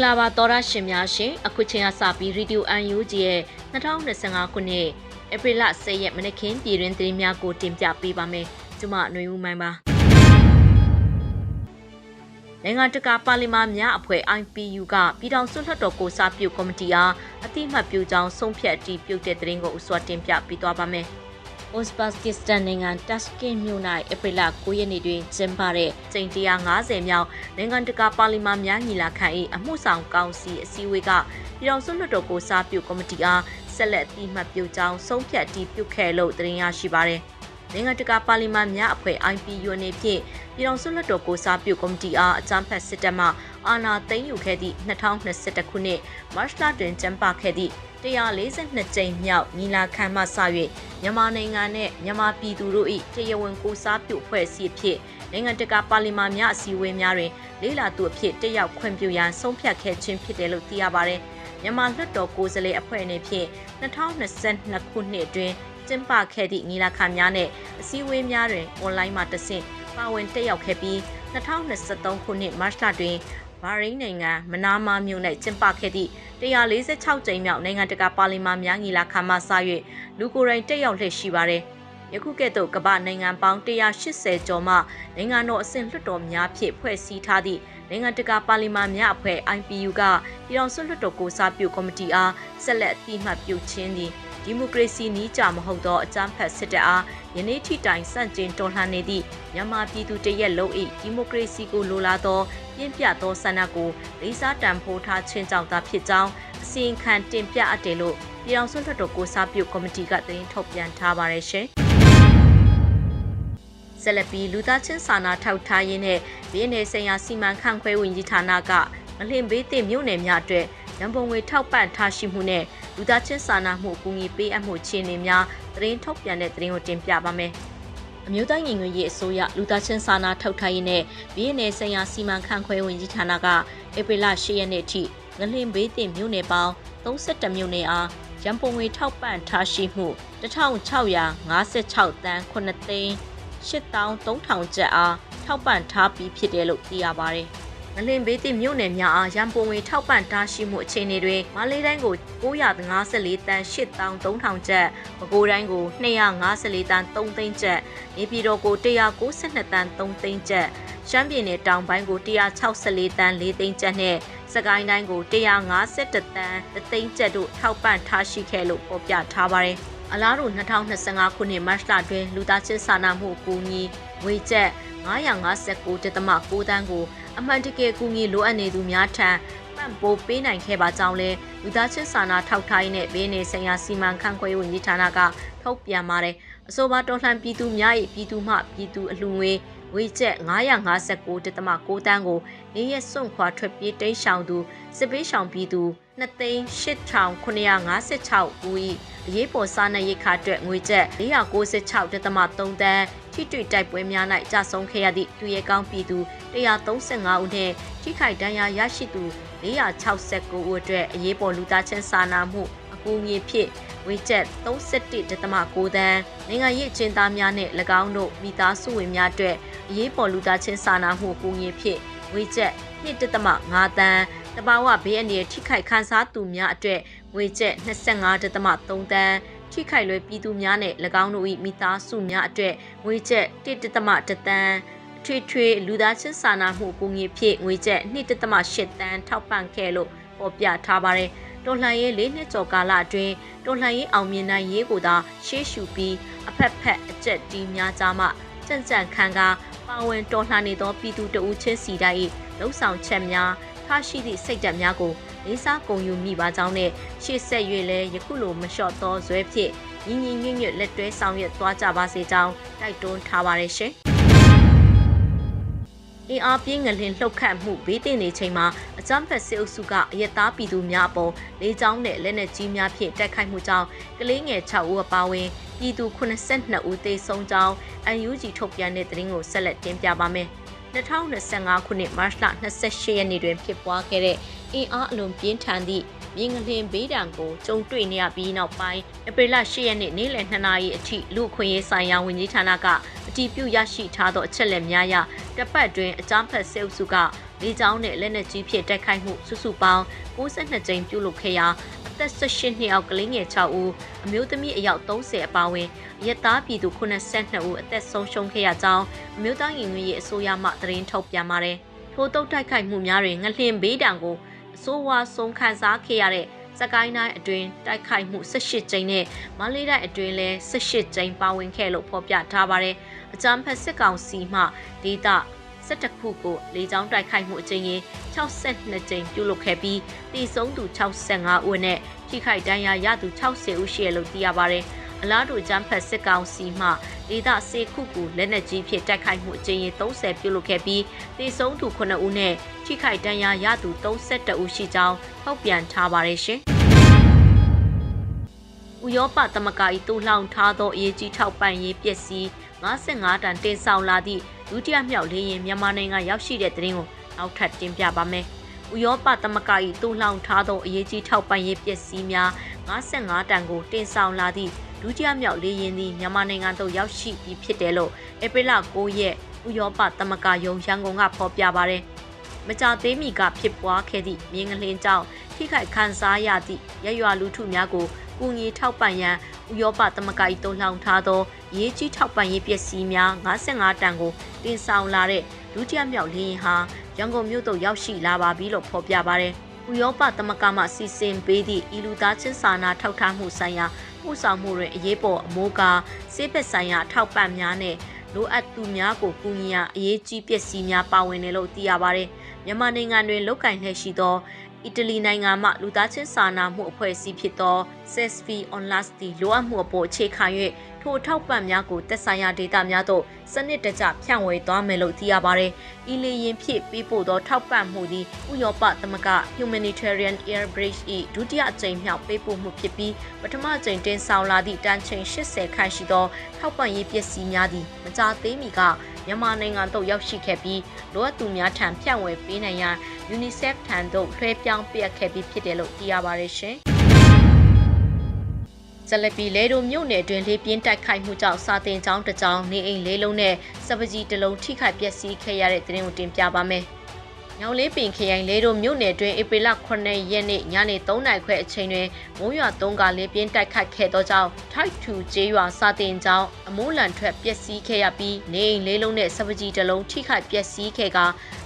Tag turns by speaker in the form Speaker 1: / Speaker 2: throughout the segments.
Speaker 1: င်္ဂလာပါသောရရှင်များရှင်အခုချိန်ကစပြီး Radio UNG ရဲ့2025ခုနှစ်ဧပြီလ10ရက်မနေ့ကင်းပြည်တွင်သတင်းများကိုတင်ပြပေးပါမယ်ကျွန်မຫນွေဦးမိုင်းပါနိုင်ငံတကာပါလီမာများအဖွဲ့ IPU ကပြည်ထောင်စုလွှတ်တော်ကိုစားပြုကော်မတီအားအတိအမှတ်ပြုကြောင်းဆုံးဖြတ်အတည်ပြုတဲ့သတင်းကိုအစွာတင်ပြပေးသွားပါမယ်။ ဥဇဘတ်ကစ္စတန်နိုင်ငံတက်စကင်မြို့၌ဧပြီလ9ရက်နေ့တွင်ကျင်းပတဲ့ကျိန်150မြောက်နိုင်ငံတကာပါလီမာများညီလာခံ၏အမှုဆောင်ကောင်စီအစည်းအဝေးကပြည်ထောင်စုလွှတ်တော်ကိုစားပြုကော်မတီအားဆက်လက်တိမှတ်ပြုကြောင်းဆုံးဖြတ်တည်ပြုခဲ့လို့တင်ရရှိပါသည်။နိုင်ငံတကာပါလီမာများအဖွဲ့ IPU အနေဖြင့်ပြည်ထောင်စုလွှတ်တော်ကိုစားပြုကော်မတီအားအကြမ်းဖက်စစ်တပ်မှအာဏာသိမ်းယူခဲ့သည့်2021ခုနှစ်မတ်လတွင်ကျင်းပခဲ့သည့် 142ကြိမ်မြောက်ညီလာခံမှစ၍မြန်မာနိုင်ငံနဲ့မြန်မာပြည်သူတို့၏တရားဝင်ကိုစားပြုဖွဲ့စည်းဖြစ်နိုင်ငံတကာပါလီမာများအစည်းအဝေးများတွင်လေးလာသူအဖြစ်တက်ရောက်ခွင့်ပြုရန်ဆုံးဖြတ်ခဲ့ခြင်းဖြစ်တယ်လို့သိရပါတယ်။မြန်မာလွှတ်တော်ကိုယ်စားလှယ်အဖွဲ့အနေဖြင့်2022ခုနှစ်အတွင်းကျင်းပခဲ့သည့်ညီလာခံများနဲ့အစည်းအဝေးများတွင်အွန်လိုင်းမှာတဆင့်ပါဝင်တက်ရောက်ခဲ့ပြီး2023ခုနှစ်မတ်လတွင်ဘာရိန်းနိုင်ငံမနာမာမြို့၌ကျင်းပခဲ့သည့် 146ကြိမ်မြောက်နိုင်ငံတကာပါလီမာများညီလာခံမှစ၍လူကိုယ်တိုင်တက်ရောက်လျက်ရှိပါတယ်။ယခုကဲ့သို့ကမ္ဘာနိုင်ငံပေါင်း180ကျော်မှနိုင်ငံတော်အဆင့်လွှတ်တော်များဖြင့်ဖွဲ့စည်းထားသည့်နိုင်ငံတကာပါလီမာများအဖွဲ့ IPU ကပြည်ထောင်စုလွှတ်တော်ကိုစားပြုကော်မတီအားဆက်လက်အတိအမှတ်ပြုခြင်းသည်ဒီမိုကရေစီနီးကြမဟုတ်သောအကြမ်းဖက်စစ်တပ်အားယနေ့ထိတိုင်စန့်ကျင်တော်လှန်နေသည့်မြန်မာပြည်သူတရက်လုံး၏ဒီမိုကရေစီကိုလိုလားသော ပြင်းပြသောဆန္ဒကိုလေးစားတန်ဖိုးထားခြင်းကြောင့်သာဖြစ်ကြောင်းအစီရင်ခံတင်ပြအပ်တယ်လို့ပြည်အောင်စုလွှတ်တော်ကိုစားပြုကော်မတီကသတင်းထုတ်ပြန်ထားပါတယ်ရှင်။ဆက်လက်ပြီးလူသားချင်းစာနာထောက်ထားရေးနဲ့ပြည်내ဆိုင်ရာစီမံခန့်ခွဲဝင်ကြီးဌာနကမလင်ဘေးတင်မြို့နယ်များအတွက်ရန်ပုံငွေထောက်ပံ့ထားရှိမှုနဲ့လူသားချင်းစာနာမှုအကူအညီပေးအပ်မှုခြေအနေများသတင်းထုတ်ပြန်တဲ့သတင်းကိုတင်ပြပါမယ်။ အမျိုးသားညီညွတ်ရေးအစိုးရလူသားချင်းစာနာထောက်ထားရေးနဲ့ပြည်내ဆိုင်ရာစီမံခန့်ခွဲဝင်ကြီးဌာနကဧပြီလ10ရက်နေ့ထိငလင်ဘေးတင်မြို့နယ်ပေါင်း32မြို့နယ်အားရန်ပုံငွေထောက်ပံ့ထားရှိမှု1656တန်း9သိန်း8300ကျပ်အားထောက်ပံ့ထားပြီးဖြစ်တယ်လို့သိရပါတယ်။ ငလင်ဘေးတိမြို့နယ်များအားရန်ပုံငွေထောက်ပံ့ထားရှိမှုအခြေအနေတွေမလေးတိုင်းကို954တန်း8300ကျပ်ပဲခူးတိုင်းကို254တန်း3သိန်းကျပ်နေပြည်တော်ကို192တန်း3သိန်းကျပ်ရှမ်းပြည်နယ်တောင်ပိုင်းကို164တန်း4သိန်းကျပ်နဲ့စကိုင်းတိုင်းကို152တန်း3သိန်းကျပ်တို့ထောက်ပံ့ထားရှိခဲ့လို့ဖော်ပြထားပါတယ်အလားတူ2025ခုနှစ်မတ်လတွင်လူသားချင်းစာနာမှုအကူအညီငွေကျပ်959.9တန်းကိုအမှန်တကယ်ကူညီလိုအပ်နေသူများထံပံ့ပိုးပေးနိုင်ခဲ့ပါကြောင်းလဲလူသားချင်းစာနာထောက်ထားရေးနဲ့ဘေးနေဆိုင်ရာစီမံခန့်ခွဲဝင်ကြီးဌာနကထုတ်ပြန်ပါတယ်အဆိုပါတော်လှန်ပြည်သူများ၏ပြည်သူမှပြည်သူအလှငွေဝေကျက်959တသမ6တန်းကိုနေရက်စွန့်ခွာထွက်ပြေးတိမ်းရှောင်သူစစ်ပေးရှောင်ပြည်သူ 2,8956ဦး၏အရေးပေါ်စားနပ်ရိက္ခာအတွက်ငွေကျပ်496တသမ3တန်းထိတွေ့တိုက်ပွဲများ၌ကြာဆုံးခဲ့ရသည့်သူရဲကောင်းပြည်သူ135ဦးနှင့်ထိခိုက်ဒဏ်ရာရရှိသူ469ဦးအတွက်အရေးပေါ်လူသားချင်းစာနာမှုအကူအညီဖြင့်ဝေကျက်31.6တန်းနိုင်ငံရေးကျင်းသားများနှင့်၎င်းတို့မိသားစုဝင်များအတွက်အရေးပေါ်လူသားချင်းစာနာမှုအကူအညီဖြင့်ဝေကျက်1.5တန်း တဘာဝဘေးအန္တရာယ်ထိခိုက်ခံစားသူများအတွက်ငွေကျပ်25.3တန်းထိခိုက်လွယ်ပြည်သူများနဲ့၎င်းတို့၏မိသားစုများအတွက်ငွေကျပ်1.1တန်းထွေထွေလူသားချင်းစာနာမှုပုံငွေဖြည့်ငွေကျပ်2.8တန်းထောက်ပံ့ခဲ့လို့ပေါ်ပြထားပါတယ်။တော်လှန်ရေး၄နှစ်ကျော်ကာလအတွင်းတော်လှန်ရေးအောင်မြင်နိုင်ရေးကိုသာရှေ့ရှုပြီးအဖက်ဖက်အကျက်တီးများကြားမှကြံ့ကြံ့ခံကာပါဝင်တော်လှန်နေသောပြည်သူတဦးချင်းစီတိုင်း၏လှုပ်ဆောင်ချက်များ ထားရှိသည့်စိတ်ဓာတ်များကိုလေးစားကုန်ယူမိပါကြောင်းနဲ့ရှေ့ဆက်၍လည်းယခုလိုမလျှော့သောဇွဲဖြင့်ညီညီညွတ်ညွတ်လက်တွဲဆောင်ရွက်သွားကြပါစေကြောင်းတိုက်တွန်းထားပါတယ်ရှင်။အင်အားပြင်းငလင်လှုပ်ခတ်မှုဘေးတင်နေချိန်မှာအကြမ်းဖက်စစ်အုပ်စုကအယက်သားပြည်သူများအပေါ်လေးချောင်းနဲ့လက်နက်ကြီးများဖြင့်တိုက်ခိုက်မှုကြောင့်ကလေးငယ်6ဦးအပါအဝင်ပြည်သူ82ဦးသေဆုံးကြောင်း UNG ထုတ်ပြန်တဲ့သတင်းကိုဆက်လက်တင်ပြပါမယ်။ 2025ခုနှစ်မတ်လ28ရက်နေ့တွင်ဖြစ်ပွားခဲ့တဲ့အင်အားအလွန်ပြင်းထန်သည့်မြင်းငလင်ဘေးဒဏ်ကိုကြုံတွေ့နေရပြီးနောက်ပိုင်းဧပြီလ10ရက်နေ့နေ့လယ်2နာရီအထိလူခွင့်ရေးဆိုင်ရာဝန်ကြီးဌာနကအတည်ပြုရရှိထားသောအချက်အလက်များအရတပ်ပတ်တွင်အကြမ်းဖက်စစ်အုပ်စုက လေကြောင်းနဲ့လက်နက်ကြီးဖြင့်တိုက်ခိုက်မှုစုစုပေါင်း62ကြိမ်ပြုလုပ်ခဲ့ရာအသက်18နှစ်အောက်ကလေးငယ်6ဦးအမျိုးသမီးအယောက်30အပါအဝင်အရက်သားပြည်သူ82ဦးအသက်ဆုံးရှုံးခဲ့ရကြောင်းအမျိုးသားရင်ငွေရေးအစိုးရမှသတင်းထုတ်ပြန်ပါတယ်။ထိုတုတ်တိုက်ခိုက်မှုများတွင်ငလျင်ဘေးတံကိုအစိုးဝါဆုံးခန်းစားခဲ့ရတဲ့စကိုင်းတိုင်းအတွင်းတိုက်ခိုက်မှု18ကြိမ်နဲ့မန္တလေးတိုင်းအတွင်းလည်း18ကြိမ်ပါဝင်ခဲ့လို့ဖော်ပြထားပါတယ်။အကြမ်းဖက်စစ်ကောင်စီမှဒေသ 17ခုကိုလေကြောင်းတိုက်ခိုက်မှုအကြိမ်ရင်62ကြိမ်ပြုလုပ်ခဲ့ပြီးတည်ဆုံးသူ65ဦးနဲ့ထိခိုက်ဒဏ်ရာရသူ60ဦးရှိရလို့သိရပါတယ်။အလားတူဂျမ်ဖက်စစ်ကောင်စီမှဒေသစေခုကူလက်နက်ကြီးဖြင့်တိုက်ခိုက်မှုအကြိမ်ရင်30ပြုလုပ်ခဲ့ပြီးတည်ဆုံးသူ9ဦးနဲ့ထိခိုက်ဒဏ်ရာရသူ32ဦးရှိကြောင်းထုတ်ပြန်ထားပါတယ်ရှင်။ဥရောပသမဂ္ဂ၏တူလှောင်ထားသောအရေးကြီးထောက်ပံ့ရေးပစ္စည်း 55တန်တင်ဆောင်လာသည့်ဒုတိယမြောက်လေယာဉ်မြန်မာနိုင်ငံရောက်ရှိတဲ့သတင်းကိုနောက်ထပ်တင်ပြပါမယ်။ဥရောပသမဂ္ဂ၏တူလှောင်ထားသောအရေးကြီးထောက်ပံ့ရေးပစ္စည်းများ55တန်ကိုတင်ဆောင်လာသည့်ဒုတိယမြောက်လေယာဉ်သည်မြန်မာနိုင်ငံသို့ရောက်ရှိပြီးဖြစ်တယ်လို့ဧပြီလ9ရက်ဥရောပသမဂ္ဂယုံရန်ကုန်ကဖော်ပြပါရတယ်။မကြသေးမီကဖြစ်ပွားခဲ့သည့်မြင်းငလင်းကြောင့်ထိခိုက်ခံစားရသည့်ရရွာလူထုများကိုကူညီထောက်ပံ့ရန် ဥရောပသမဂ္ဂ၏တုံ့လှောင်ထားသောရေးကြီးထောက်ပံ့ရေးပစ္စည်းများ55တန်ကိုတင်ဆောင်လာတဲ့ဒုတိယမြောက်လေယာဉ်ဟာရန်ကုန်မြို့သို့ရောက်ရှိလာပါပြီလို့ဖော်ပြပါရတယ်။ဥရောပသမဂ္ဂမှစီစဉ်ပေးသည့်ဤလူသားချင်းစာနာထောက်ထားမှုဆိုင်ရာမှုဆောင်မှုတွင်အရေးပေါ်အမိုးကားဆေးဘက်ဆိုင်ရာထောက်ပံ့များနဲ့လိုအပ်သူများကိုကူညီရန်အရေးကြီးပစ္စည်းများပါဝင်တယ်လို့သိရပါတယ်။မြန်မာနိုင်ငံတွင်လုတ်ကင်လှည့်ရှိသော အီတလီနိုင်ငံမှလူသားချင်းစာနာမှုအဖွဲ့အစည်းဖြစ်သော CESV Onlast တီလိုအပ်မှုအပေါ်အခြေခံ၍ထိုထောက်ပံ့များကိုတက်ဆိုင်ရာဒေတာများသို့စနစ်တကျဖြန့်ဝေသွားမယ်လို့သိရပါတယ်။ဤလေရင်ဖြစ်ပေးပို့သောထောက်ပံ့မှုသည်ဥရောပသမဂ္ဂ Humanitarian Air Bridge ၏ဒုတိယအကြိမ်မြောက်ပေးပို့မှုဖြစ်ပြီးပထမအကြိမ်တင်ဆောင်လာသည့်တန်ချိန်80ခန့်ရှိသောထောက်ပံ့ရေးပစ္စည်းများသည်မကြာသေးမီက မြန်မာနိုင်ငံသို့ရောက်ရှိခဲ့ပြီးလိုအပ်သူများထံဖြန့်ဝေပေးနိုင်ရန် UNICEF ထံသို့လွှဲပြောင်းပေးအပ်ခဲ့ပြီးဖြစ်တယ်လို့သိရပါတယ်ရှင်။ဇလပီလေတို့မြို့နယ်တွင်လေးပြင်းတိုက်ခိုက်မှုကြောင့်စာတင်ကျောင်းတစ်ကျောင်းနေအိမ်လေးလုံးနဲ့စပကြီးတစ်လုံးထိခိုက်ပျက်စီးခဲ့ရတဲ့တဲ့ရင်ကိုတင်ပြပါမယ်။ ညောင်လေးပင်ခရိုင်လေးတို့မြို့နယ်တွင်ဧပြီလ9ရက်နေ့ညနေ3နာရီခွဲအချိန်တွင်မိုးရွာ3ကလေးပြင်းတိုက်ခတ်ခဲ့သောကြောင့်ထိုက်ထူကျေးရွာစာတင်ကျောင်းအမိုးလန်ထွက်ပျက်စီးခဲ့ရပြီးနေအိမ်လေးလုံးနဲ့စပကြီးတစ်လုံးထိခိုက်ပျက်စီးခဲ့က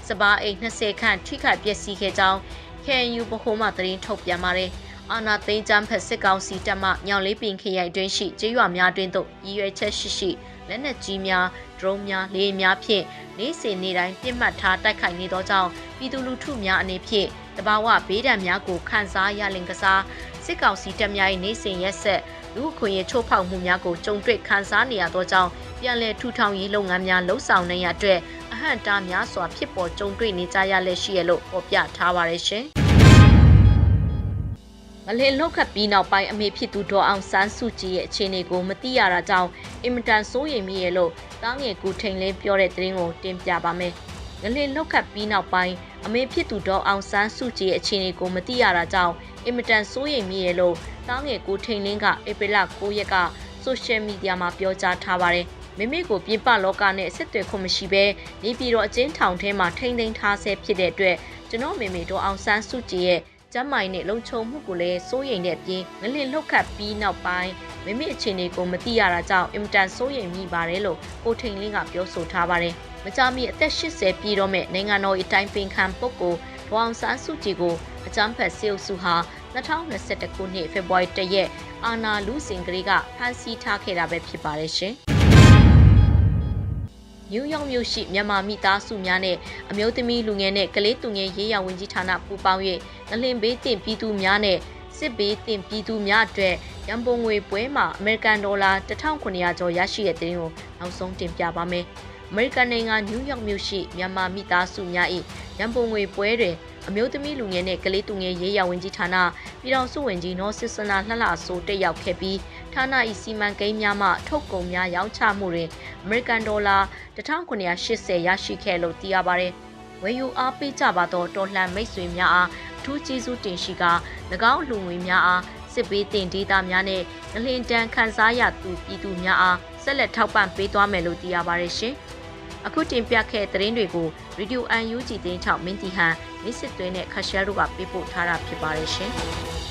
Speaker 1: စပားအိမ်20ခန့်ထိခိုက်ပျက်စီးခဲ့ကြောင်း KNU ဗဟိုမှသတင်းထုတ်ပြန်ပါတယ်။အာနာသိန်းချမ်းဖက်စစ်ကောင်စီတပ်မှညောင်လေးပင်ခရိုင်တွင်ရှိကျေးရွာများတွင်သို့ရည်ရွယ်ချက်ရှိရှိ လက်နက်ကြီးများဒရုန်းများလေယာဉ်များဖြင့်နေ့စဉ်နေ့တိုင်းပြစ်မှတ်ထားတိုက်ခိုက်နေသောကြောင့်ပြည်သူလူထုများအနေဖြင့်တဘာဝဘေးဒဏ်များကိုခံစားရလင်ကစားစစ်ကောင်စီတပ်များ၏နေ့စဉ်ရက်ဆက်လူအခွင့်အရေးချိုးဖောက်မှုများကိုကြုံတွေ့ခံစားနေရသောကြောင့်ပြန်လည်ထူထောင်ရေးလုပ်ငန်းများလှုပ်ဆောင်နေရတဲ့အဟန့်တားများစွာဖြစ်ပေါ်ကြုံတွေ့နေကြရလက်ရှိရလို့ဖော်ပြထားပါရရှင်။ မလင်လောက်ခတ်ပြီးနောက်ပိုင်းအမေဖြစ်သူဒေါ်အောင်ဆန်းစုကြည်ရဲ့အခြေအနေကိုမသိရတာကြောင့်အင်မတန်စိုးရိမ်မိရဲ့လို့တားငယ်ကူထိန်လေးပြောတဲ့သတင်းကိုတင်ပြပါမယ်။ငလင်လောက်ခတ်ပြီးနောက်ပိုင်းအမေဖြစ်သူဒေါ်အောင်ဆန်းစုကြည်ရဲ့အခြေအနေကိုမသိရတာကြောင့်အင်မတန်စိုးရိမ်မိရဲ့လို့တားငယ်ကူထိန်လင်းကဧပြီလ9ရက်ကဆိုရှယ်မီဒီယာမှာပြောကြားထားပါတယ်။မိမိကိုပြင်ပလောကနဲ့ဆက်သွယ်ခွင့်မရှိဘဲနေပြည်တော်အကျဉ်းထောင်ထဲမှာထိန်းသိမ်းထားဆဲဖြစ်တဲ့အတွက်ကျွန်တော်မိမိတို့အောင်ဆန်းစုကြည်ရဲ့ ကျမ်းမာရေးနဲ့လုံခြုံမှုကိုလည်းစိုးရိမ်တဲ့အပြင်ငလင်လှုပ်ခတ်ပြီးနောက်ပိုင်းမိမိအခြေအနေကိုမသိရတာကြောင့်အင်တန်စိုးရိမ်မိပါတယ်လို့ကိုထိန်လင်းကပြောဆိုထားပါတယ်။မကြာမီအသက်80ပြည့်တော့မဲ့နိုင်ငံတော်အတိုင်းပင်ခံပုဂ္ဂိုလ်ဒေါအောင်ဆန်းစုကြည်ကိုအကြမ်းဖက်စေအုပ်စုဟာ2021ခုနှစ်ဖေဖော်ဝါရီလရက်အာနာလူစင်ကလေးကဖမ်းဆီးထားခဲ့တာပဲဖြစ်ပါတယ်ရှင်။ နယူးယောက်မြို့ရှိမြန်မာမိသားစုများနဲ့အမျိုးသမီးလူငယ်နဲ့ကလေးသူငယ်ရေးရာဝန်ကြီးဌာနပူးပေါင်း၍ငလင်ဘေးတင်ပြည်သူများနဲ့စစ်ဘေးတင်ပြည်သူများအတွက်ရန်ပုံငွေပွဲမှာအမေရိကန်ဒေါ်လာ1900ကျော်ရရှိတဲ့တဲ့ရင်ကိုနောက်ဆုံးတင်ပြပါမယ်။အမေရိကန်နိုင်ငံနယူးယောက်မြို့ရှိမြန်မာမိသားစုများ၏ရန်ပုံငွေပွဲတွင်အမျိုးသမီးလူငယ်နဲ့ကလေးသူငယ်ရေးရာဝန်ကြီးဌာနပြည်ထောင်စုဝန်ကြီးနော်စစ်စနာလှလှဆိုတက်ရောက်ခဲ့ပြီး ဌာန၏စီမံကိန်းများမှထုတ်ကုန်များရောင်းချမှုတွင်အမေရိကန်ဒေါ်လာ1980ရရှိခဲ့လို့သိရပါတယ်။ဝယ်ယူအားပေးကြပါသောတော်လှန်မိတ်ဆွေများအားအထူးကျေးဇူးတင်ရှိကာ၎င်းလူငွေများအားစစ်ဘေးတင်ဒေသများနဲ့ငလင်တန်ခန်းစားရသူပြည်သူများအားဆက်လက်ထောက်ပံ့ပေးသွားမယ်လို့သိရပါတယ်ရှင်။အခုတင်ပြခဲ့တဲ့သတင်းတွေကို Radio UNG သတင်းချောက်မင်းတီဟန်မစ်စစ်သွင်းနဲ့ခက်ရှဲတို့ကပေးပို့ထားတာဖြစ်ပါတယ်ရှင်။